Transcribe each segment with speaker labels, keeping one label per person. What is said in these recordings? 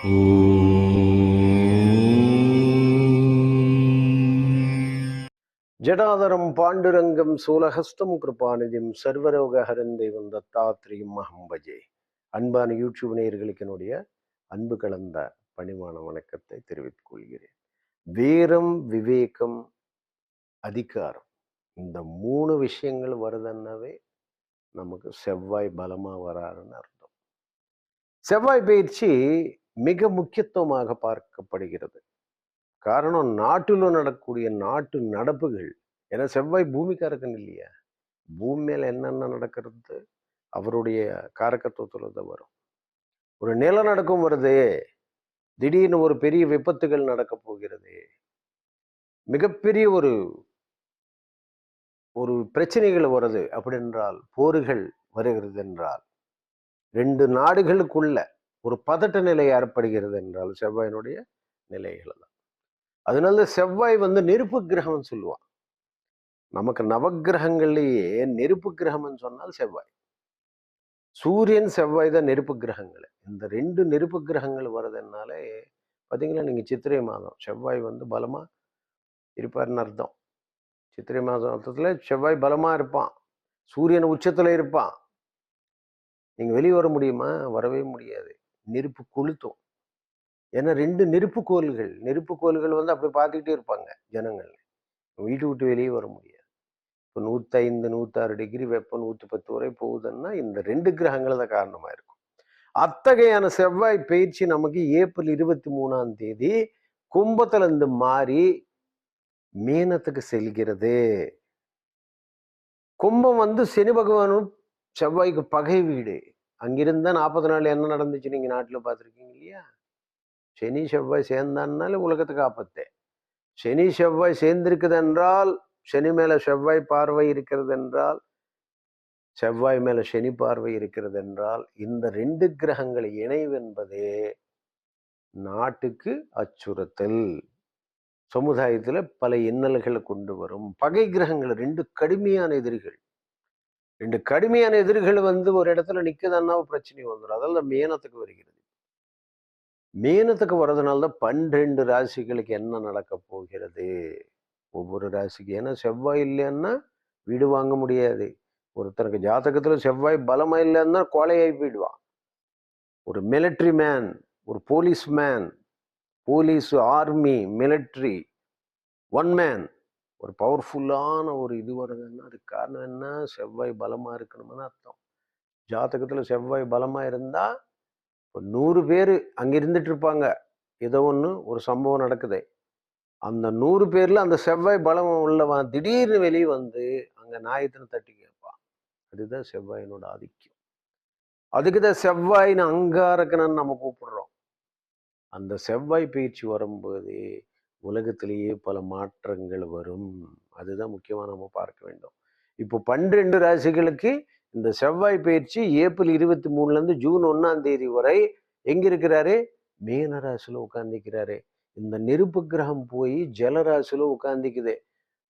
Speaker 1: ஜடாதரம் பாண்டுரங்கம் சூலஹஸ்தம் கிருபாநிதிம் சர்வரோகஹரன் தெய்வம் தத்தாத்ரியம் அஹம் பஜே அன்பான யூடியூப் நேயர்களுக்கு என்னுடைய அன்பு கலந்த பணிவான வணக்கத்தை தெரிவித்துக் கொள்கிறேன். வீரம் விவேகம் அதிகாரம். இந்த மூணு விஷயங்கள் வருதுன்னாவே நமக்கு செவ்வாய் பலமாக வராருன்னு அர்த்தம். செவ்வாய் பயிற்சி மிக முக்கியத்துவமாக பார்க்கப்படுகிறது. காரணம் நாட்டில் நடக்கக்கூடிய நாட்டு நடப்புகள். ஏன்னா செவ்வாய் பூமிக்காரகன் இல்லையா? பூமி மேல என்னென்ன நடக்கிறது? அவருடைய காரகத்துவத்துல தான் வரும். ஒரு நிலநடுக்கம் வருது. திடீர்னு ஒரு பெரிய விபத்துகள் நடக்க போகிறது. மிகப்பெரிய ஒரு ஒரு பிரச்சனைகள் வருது. அப்படின்றால் போர்கள் வருகிறது என்றால். ரெண்டு நாடுகளுக்குள்ள ஒரு பதட்ட நிலை ஏற்படுகிறது என்றால் செவ்வாயினுடைய நிலைகள் தான் அதனால செவ்வாய் வந்து நெருப்பு கிரகம்னு சொல்லுவான். நமக்கு நவக்கிரகங்கள்லயே நெருப்பு கிரகம்னு சொன்னால் செவ்வாய். சூரியன் செவ்வாய் தான் நெருப்பு கிரகங்கள். இந்த ரெண்டு நெருப்பு கிரகங்கள் வர்றதுனாலே பார்த்தீங்களா நீங்க சித்திரை மாதம் செவ்வாய் வந்து பலமா இருப்பார்னு அர்த்தம். சித்திரை மாதம் அர்த்தத்துல செவ்வாய் பலமா இருப்பான். சூரியன் உச்சத்தில் இருப்பான். நீங்க வெளியே வர முடியுமா? வரவே முடியாது. நெருப்பு கொளுத்தும். ஏன்னா ரெண்டு நெருப்பு கோள்கள் நெருப்பு கோள்கள் வந்து அப்படி பார்த்துக்கிட்டே இருப்பாங்க ஜனங்கள். வீட்டு விட்டு வெளியே வர முடியாது. இப்போ நூற்றைந்து நூத்தாறு டிகிரி வெப்பம் நூற்றி பத்து வரை போகுதுன்னா இந்த ரெண்டு கிரகங்கள் தான் காரணமா இருக்கும். அத்தகையான செவ்வாய் பயிற்சி நமக்கு ஏப்ரல் இருபத்தி மூணாம் தேதி கும்பத்துல இருந்து மாறி மீனத்துக்கு செல்கிறது. கும்பம் வந்து சனி பகவானும் செவ்வாய்க்கு பகை வீடு. அங்கிருந்தா நாற்பது நாள் என்ன நடந்துச்சு நீங்கள் நாட்டில் பார்த்துருக்கீங்க இல்லையா? சனி செவ்வாய் சேர்ந்தான்னாலே உலகத்துக்கு ஆபத்தே. சனி செவ்வாய் சேர்ந்திருக்குது என்றால் சனி மேலே செவ்வாய் பார்வை இருக்கிறது என்றால் செவ்வாய் மேலே சனி பார்வை இருக்கிறது என்றால் இந்த ரெண்டு கிரகங்கள் இணைவு என்பதே நாட்டுக்கு அச்சுறுத்தல். சமுதாயத்தில் பல இன்னல்களை கொண்டு வரும். பகை கிரகங்கள் ரெண்டு கடுமையான எதிரிகள். ரெண்டு கடுமையான எதிரிகள் வந்து ஒரு இடத்துல நிற்குதுன்னா பிரச்சனை வந்துடும் அதெல்லாம் மேனத்துக்கு வருகிறது. மீனத்துக்கு வர்றதுனால தான் பன்னிரெண்டு ராசிகளுக்கு என்ன நடக்க போகிறது? ஒவ்வொரு ராசிக்கு ஏன்னா செவ்வாய் இல்லைன்னா வீடு வாங்க முடியாது. ஒருத்தனுக்கு ஜாதகத்தில் செவ்வாய் பலமாக இல்லைன்னா கொலையாகி போயிடுவான். ஒரு மிலிட்ரி மேன் ஒரு police man police army military one man ஒரு பவர்ஃபுல்லான ஒரு இது வருதுன்னா அதுக்கு காரணம் என்ன? செவ்வாய் பலமாக இருக்கணும்னு அர்த்தம். ஜாதகத்தில் செவ்வாய் பலமாக இருந்தால் இப்போ நூறு பேர் அங்கே இருந்துட்டு இருப்பாங்க. ஏதோ ஒன்று ஒரு சம்பவம் நடக்குது. அந்த நூறு பேரில் அந்த செவ்வாய் பலம் உள்ளவன் திடீர்னு வெளியே வந்து அங்கே நாயத்தின தட்டி கேட்பான்? அதுதான் செவ்வாயினோட ஆதிக்கம். அதுக்கு தான் செவ்வாயின்னு அங்காரக்கணன்னு நம்ம கூப்பிடுறோம். அந்த செவ்வாய் பயிற்சி வரும்போது உலகத்திலேயே பல மாற்றங்கள் வரும். அதுதான் முக்கியமாக நம்ம பார்க்க வேண்டும். இப்போ பன்னிரெண்டு ராசிகளுக்கு இந்த செவ்வாய் பயிற்சி ஏப்ரல் இருபத்தி மூணுலேருந்து ஜூன் ஒன்றாம் தேதி வரை எங்கே இருக்கிறாரு? மீன உட்காந்துக்கிறாரு இந்த நெருப்பு கிரகம் போய் ஜலராசியில் உட்காந்துக்குது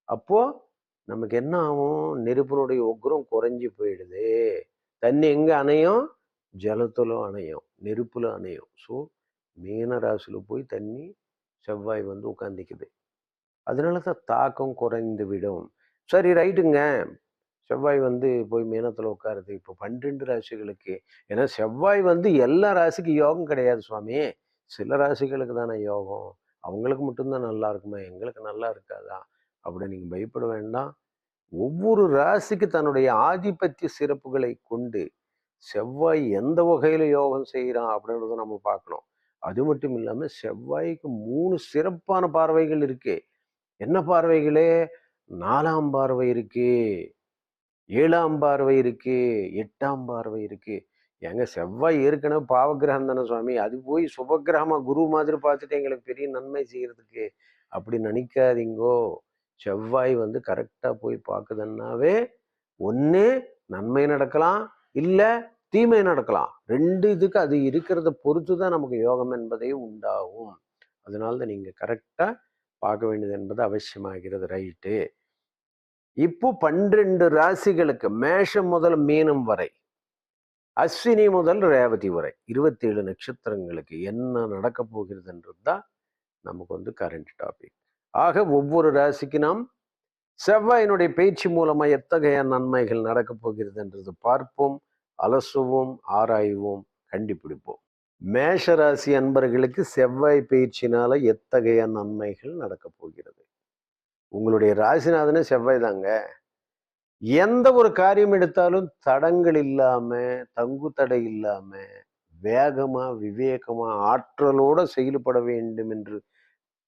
Speaker 1: அப்போது நமக்கு என்ன ஆகும்? நெருப்பினுடைய உக்ரம் குறைஞ்சி போயிடுது. தண்ணி எங்கே அணையும்? ஜலத்துல அணையும். நெருப்பில் அணையும். ஸோ மீனராசியில் போய் தண்ணி செவ்வாய் வந்து உட்காந்துக்குது அதனால தான் தாக்கம் குறைந்து விடும். சரி ரைட்டுங்க. செவ்வாய் வந்து போய் மீனத்தில் உட்காருது இப்போ பன்னிரெண்டு ராசிகளுக்கு ஏன்னா செவ்வாய் வந்து எல்லா ராசிக்கும் யோகம் கிடையாது சுவாமி. சில ராசிகளுக்கு தானே யோகம். அவங்களுக்கு மட்டும்தான் நல்லா இருக்குமா. எங்களுக்கு நல்லா இருக்காதா? அப்படி நீங்கள் பயப்பட வேண்டாம். ஒவ்வொரு ராசிக்கு தன்னுடைய ஆதிபத்திய சிறப்புகளை கொண்டு செவ்வாய் எந்த வகையில் யோகம் செய்கிறான் அப்படின்றத நம்ம பார்க்கணும். அது மட்டும் இல்லாமல் செவ்வாய்க்கு மூணு சிறப்பான பார்வைகள் இருக்கு. என்ன பார்வைகளே? நாலாம் பார்வை இருக்கு. ஏழாம் பார்வை இருக்கு. எட்டாம் பார்வை இருக்கு. ஏங்க செவ்வாய் ஏற்கனவே பாவகிரகம் தானே சுவாமி. அது போய் சுபகிரகமா குரு மாதிரி பார்த்துட்டு எங்களுக்கு பெரிய நன்மை செய்யறதுக்கு அப்படி நினைக்காதீங்கோ. செவ்வாய் வந்து கரெக்டாக போய் பார்க்குதுன்னாவே ஒன்று நன்மை நடக்கலாம். இல்லை தீமை நடக்கலாம். ரெண்டு இதுக்கு அது இருக்கிறத பொறுத்து தான் நமக்கு யோகம் என்பதே உண்டாகும். அதனால தான் நீங்கள் கரெக்டாக பார்க்க வேண்டியது என்பது அவசியமாகிறது. ரைட்டு. இப்போ பன்னிரெண்டு ராசிகளுக்கு மேஷம் முதல் மீனம் வரை அஸ்வினி முதல் ரேவதி வரை இருபத்தி ஏழு நட்சத்திரங்களுக்கு என்ன நடக்க போகிறதுன்றது தான் நமக்கு வந்து கரண்ட் டாபிக் ஆக ஒவ்வொரு ராசிக்கு நாம் செவ்வாயினுடைய பேச்சு மூலமாக எத்தகைய நன்மைகள் நடக்கப் போகிறதுன்றது பார்ப்போம். அலசுவோம் ஆராய்வோம் கண்டுபிடிப்போம். மேஷராசி அன்பர்களுக்கு செவ்வாய் பயிற்சினால எத்தகைய நன்மைகள் நடக்கப் போகிறது? உங்களுடைய ராசிநாதனே செவ்வாய் தாங்க. எந்த ஒரு காரியம் எடுத்தாலும் தடங்கள் இல்லாம தங்கு தடை இல்லாம வேகமா விவேகமா ஆற்றலோட செயல்பட வேண்டும் என்று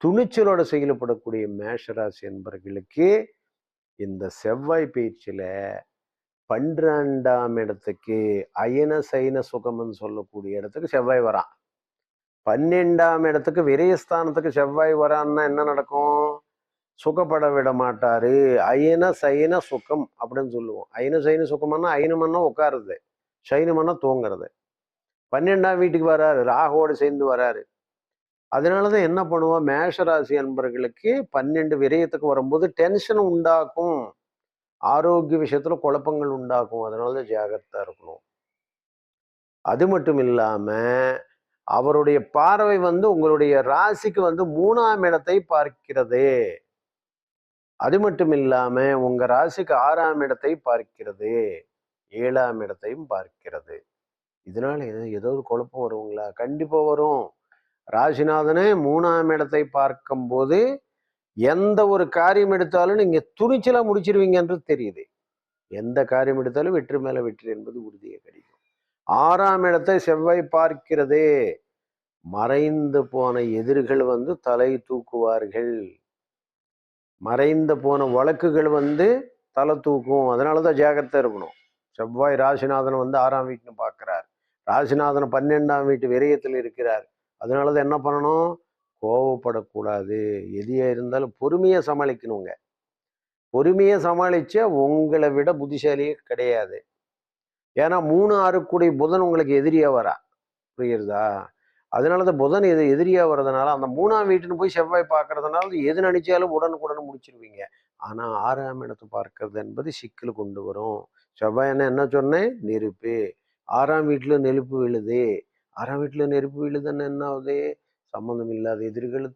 Speaker 1: துணிச்சலோட செயல்படக்கூடிய மேஷராசி என்பர்களுக்கு இந்த செவ்வாய் பயிற்சியில பன்னிரெண்டாம் இடத்துக்கு அயன சைன சுகம்னு சொல்லக்கூடிய இடத்துக்கு செவ்வாய் வரான். பன்னெண்டாம் இடத்துக்கு விரயஸ்தானத்துக்கு செவ்வாய் வரான்னா என்ன நடக்கும்? சுகப்பட விட மாட்டாரு. அயன சைன சுகம் அப்படின்னு சொல்லுவோம். அயன சைன சுகம்னா அயனமன்னா உட்காருது. சைனமன்னா தூங்குறது. பன்னெண்டாம் வீட்டுக்கு வராரு. ராகுவோடு சேர்ந்து வராரு. அதனாலதான் என்ன பண்ணுவோம்? மேஷராசி அன்பர்களுக்கு பன்னெண்டு விரயத்துக்கு வரும்போது டென்ஷன் உண்டாக்கும். ஆரோக்கிய விஷயத்துல குழப்பங்கள் உண்டாக்கும் அதனாலதான் ஜாகிரதா இருக்கணும். அது மட்டும் இல்லாம அவருடைய பார்வை வந்து உங்களுடைய ராசிக்கு வந்து மூணாம் இடத்தை பார்க்கிறது. அது மட்டும் இல்லாம உங்க ராசிக்கு ஆறாம் இடத்தை பார்க்கிறது. ஏழாம் இடத்தையும் பார்க்கிறது. இதனால ஏதோ ஏதோ ஒரு குழப்பம் வருங்களா? கண்டிப்பா வரும். ராசிநாதனே மூணாம் இடத்தை பார்க்கும்போது எந்த ஒரு காரியம் எடுத்தாலும் நீங்க துணிச்சலா முடிச்சிருவீங்கன்றது தெரியுது. எந்த காரியம் எடுத்தாலும் வெற்றி மேல வெற்றி என்பது உறுதியை கிடைக்கும். ஆறாம் இடத்தை செவ்வாய் பார்க்கிறதே. மறைந்து போன எதிரிகள் வந்து தலை தூக்குவார்கள். மறைந்து போன வழக்குகள் வந்து தலை தூக்கும். அதனாலதான் ஜாகிரதை இருக்கணும். செவ்வாய் ராசிநாதன் வந்து ஆறாம் வீட்டுன்னு பார்க்குறார். ராசிநாதன் பன்னெண்டாம் வீட்டு விரயத்தில் இருக்கிறார். அதனாலதான் என்ன பண்ணணும்? கோவப்படக்கூடாது. எதியா இருந்தாலும் பொறுமையை சமாளிக்கணுங்க. பொறுமையை சமாளிச்சா உங்களை விட புத்திசாலியே கிடையாது. ஏன்னா மூணு ஆறு கூடிய புதன் உங்களுக்கு எதிரியாக வரா. புரியுறதா அதனாலதான் புதன் எது எதிரியாக வர்றதுனால அந்த மூணாம் வீட்டுன்னு போய் செவ்வாய் பார்க்கறதுனால எது நினைச்சாலும் உடனுக்குடன் முடிச்சிருவீங்க. ஆனால் ஆறாம் இடத்தை பார்க்கறது என்பது சிக்கல் கொண்டு வரும். செவ்வாய் என்ன என்ன சொன்னேன்? நெருப்பு. ஆறாம் வீட்டில் நெருப்பு விழுது. ஆறாம் வீட்டில் நெருப்பு விழுதுன்னு என்ன ஆகுது? சம்பந்தமில்லாத எதிரிகள்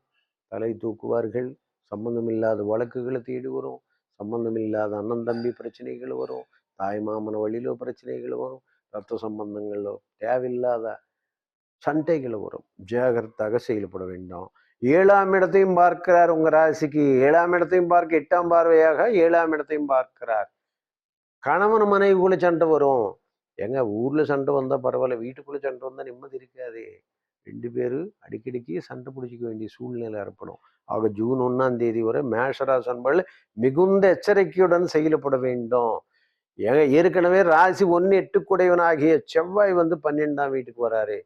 Speaker 1: தலை தூக்குவார்கள். சம்பந்தமில்லாத வழக்குகளை தேடி வரும். சம்பந்தமில்லாத அண்ணன் தம்பி பிரச்சனைகள் வரும். தாய் மாமன வழியிலோ பிரச்சனைகள் வரும். ரத்த சம்பந்தங்களோ தேவையில்லாத சண்டைகள் வரும். ஜாகிரத்தாக செயல்பட வேண்டும். ஏழாம் இடத்தையும் பார்க்கிறார் உங்க ராசிக்கு. ஏழாம் இடத்தையும் பார்க்க எட்டாம் பார்வையாக ஏழாம் இடத்தையும் பார்க்கிறார். கணவன் மனைவிக்குள்ள சண்டை வரும். எங்க ஊர்ல சண்டை வந்தா பரவாயில்ல. வீட்டுக்குள்ள சண்டை வந்தா நிம்மதி இருக்காது. ரெண்டு பேரும் அடிக்கடிக்கு சண்டை பிடிச்சிக்க வேண்டிய சூழ்நிலை ஏற்படும். ஆக ஜூன் ஒன்றாம் தேதி வரை மேஷராசி அன்பர்கள் மிகுந்த எச்சரிக்கையுடன் செயல்பட வேண்டும். ஏங்க ஏற்கனவே ராசி ஒன்று எட்டுக்குடையவனாகிய செவ்வாய் வந்து பன்னெண்டாம் வீட்டுக்கு வராரு.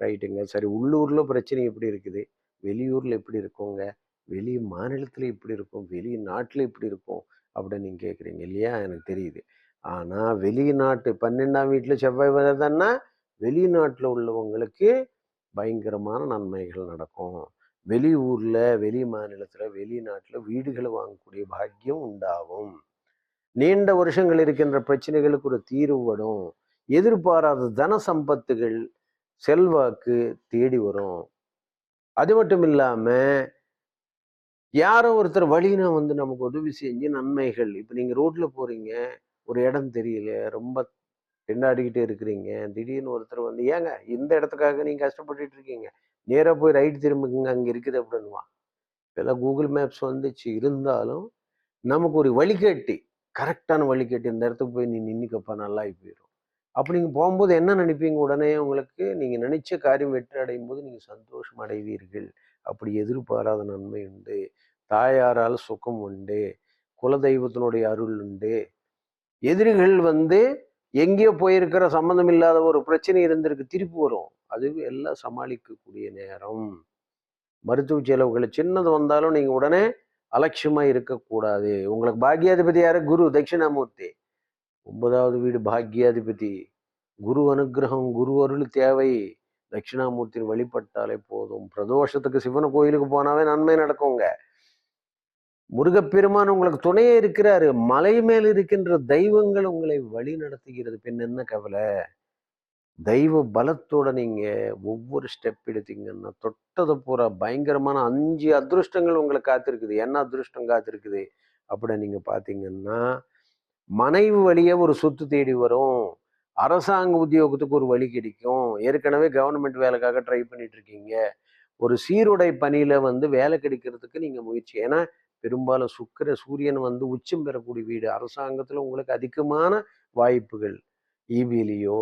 Speaker 1: ரைட்டுங்க. சரி உள்ளூரில் பிரச்சனை எப்படி இருக்குது? வெளியூரில் எப்படி இருக்குங்க? வெளி மாநிலத்தில் எப்படி இருக்கும்? வெளி நாட்டில் எப்படி இருக்கும்? அப்படின்னு நீங்கள் கேட்குறீங்க இல்லையா? எனக்கு தெரியுது. ஆனால் வெளிநாட்டு பன்னெண்டாம் வீட்டில் செவ்வாய் வர்றதுன்னா வெளிநாட்டில் உள்ளவங்களுக்கு பயங்கரமான நன்மைகள் நடக்கும். வெளியூர்ல வெளி மாநிலத்துல வெளிநாட்டுல வீடுகளை வாங்கக்கூடிய பாக்கியம் உண்டாகும். நீண்ட வருஷங்கள் இருக்கின்ற பிரச்சனைகளுக்கு ஒரு தீர்வு வரும். எதிர்பாராத தன சம்பத்துகள் செல்வாக்கு தேடி வரும். அது மட்டும் இல்லாம யாரோ ஒருத்தர் வழினா வந்து நமக்கு உதவி செஞ்சு நன்மைகள் இப்ப நீங்க ரோட்ல போறீங்க ஒரு இடம் தெரியல ரொம்ப திண்டாடிக்கிட்டே இருக்கிறீங்க? திடீர்னு ஒருத்தர் வந்து ஏங்க இந்த இடத்துக்காக நீங்கள் கஷ்டப்பட்டுட்டு இருக்கீங்க. நேராக போய் ரைட் திரும்புங்க அங்கே இருக்குது அப்படின்வான் இப்போல்லாம் கூகுள் மேப்ஸ் வந்துச்சு. இருந்தாலும் நமக்கு ஒரு வழிகாட்டி கரெக்டான வழிகாட்டி இந்த இடத்துக்கு போய் நீ நின்றுக்கப்பா நல்லா போயிடும் அப்படி நீங்கள் போகும்போது என்ன நினைப்பீங்க? உடனே உங்களுக்கு நீங்கள் நினைச்ச காரியம் வெற்றி அடையும் போது நீங்கள் சந்தோஷம் அடைவீர்கள். அப்படி எதிர்பாராத நன்மை உண்டு. தாயாரால் சுகம் உண்டு. குலதெய்வத்தினுடைய அருள் உண்டு. எதிரிகள் வந்து எங்கேயோ போயிருக்கிற சம்மந்தம் இல்லாத ஒரு பிரச்சனை இருந்திருக்கு திருப்பி வரும். அது எல்லாம் சமாளிக்கக்கூடிய நேரம். மருத்துவ செலவுகளை சின்னது வந்தாலும் நீங்கள் உடனே அலட்சியமாக இருக்கக்கூடாது. உங்களுக்கு பாக்யாதிபதி யாரு? குரு தட்சிணாமூர்த்தி. ஒன்பதாவது வீடு பாக்யாதிபதி குரு அனுகிரகம் குரு அருள் தேவை. தட்சிணாமூர்த்தியின் வழிபட்டாலே போதும். பிரதோஷத்துக்கு சிவன் கோயிலுக்கு போனாவே நன்மை நடக்குங்க. முருகப்பெருமான் உங்களுக்கு துணையே இருக்கிறாரு. மலை மேல் இருக்கின்ற தெய்வங்கள் உங்களை வழி நடத்துகிறது. பின் என்ன கவலை? தெய்வ பலத்தோட நீங்க ஒவ்வொரு ஸ்டெப் எடுத்தீங்கன்னா தொட்டது பூரா பயங்கரமான அஞ்சு அதிருஷ்டங்கள் உங்களை காத்திருக்குது. என்ன அதிருஷ்டம் காத்திருக்குது? அப்படி நீங்க பார்த்தீங்கன்னா மனைவி வழியே ஒரு சொத்து தேடி வரும். அரசாங்க உத்தியோகத்துக்கு ஒரு வழி கிடைக்கும். ஏற்கனவே கவர்மெண்ட் வேலைக்காக ட்ரை பண்ணிட்டு இருக்கீங்க. ஒரு சீருடை பணியில வந்து வேலை கிடைக்கிறதுக்கு நீங்க முயற்சி. ஏன்னா பெரும்பாலும் சுக்கிர சூரியன் வந்து உச்சம் பெறக்கூடிய வீடு. அரசாங்கத்தில் உங்களுக்கு அதிகமான வாய்ப்புகள். இபிலேயோ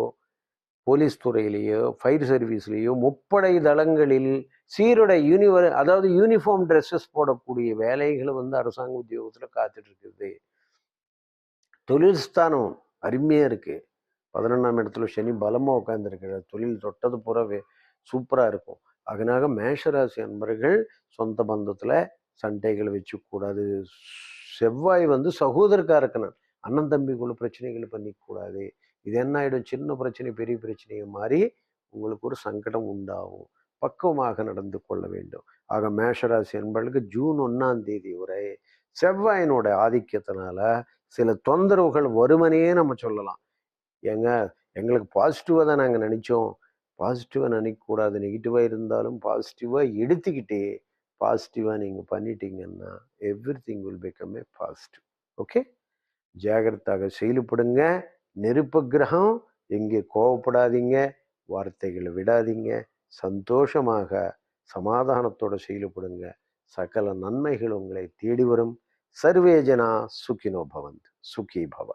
Speaker 1: போலீஸ் துறையிலேயோ ஃபயர் சர்வீஸ்லேயோ முப்படை தளங்களில் சீருடை யூனிவர் அதாவது யூனிஃபார்ம் ட்ரெஸ்ஸஸ் போடக்கூடிய வேலைகளை வந்து அரசாங்க உத்தியோகத்தில் காத்துட்டு இருக்குது தொழில் ஸ்தானம் அருமையாக இருக்குது பதினொன்றாம் இடத்துல சனி பலமாக உட்காந்துருக்கிற தொழில் தொட்டது புறவே சூப்பராக இருக்கும். அதனால மேஷராசி அன்பர்கள் சொந்த பந்தத்தில் சண்டைகளை வச்சுக்கூடாது செவ்வாய் வந்து சகோதரக்காரக்கணும் அண்ணன் தம்பிக்குள்ள பிரச்சனைகள் பண்ணிக்கூடாது. இது என்ன ஆகிடும் சின்ன பிரச்சனை பெரிய பிரச்சனையை மாறி உங்களுக்கு ஒரு சங்கடம் உண்டாகும். பக்குவமாக நடந்து கொள்ள வேண்டும். ஆக மேஷராசி என்பவர்களுக்கு ஜூன் ஒன்றாம் தேதி வரை செவ்வாயினோட ஆதிக்கத்தினால சில தொந்தரவுகள் வருமனே நம்ம சொல்லலாம். ஏங்க எங்களுக்கு பாசிட்டிவாக தான் நாங்கள் நினச்சோம். பாசிட்டிவாக நினைக்கக்கூடாது. நெகட்டிவாக இருந்தாலும் பாசிட்டிவாக எடுத்துக்கிட்டே பாசிட்டிவாக நீங்கள் பண்ணிட்டீங்கன்னா everything will become a positive okay ஜாகிரதாக செயல்படுங்க. நெருப்பு கிரகம் எங்கே கோவப்படாதீங்க. வார்த்தைகளை விடாதீங்க. சந்தோஷமாக சமாதானத்தோட செயல்படுங்க. சகல நன்மைகள் உங்களை தேடி வரும். சர்வேஜனா சுகினோ பவந்த். சுகி பவ.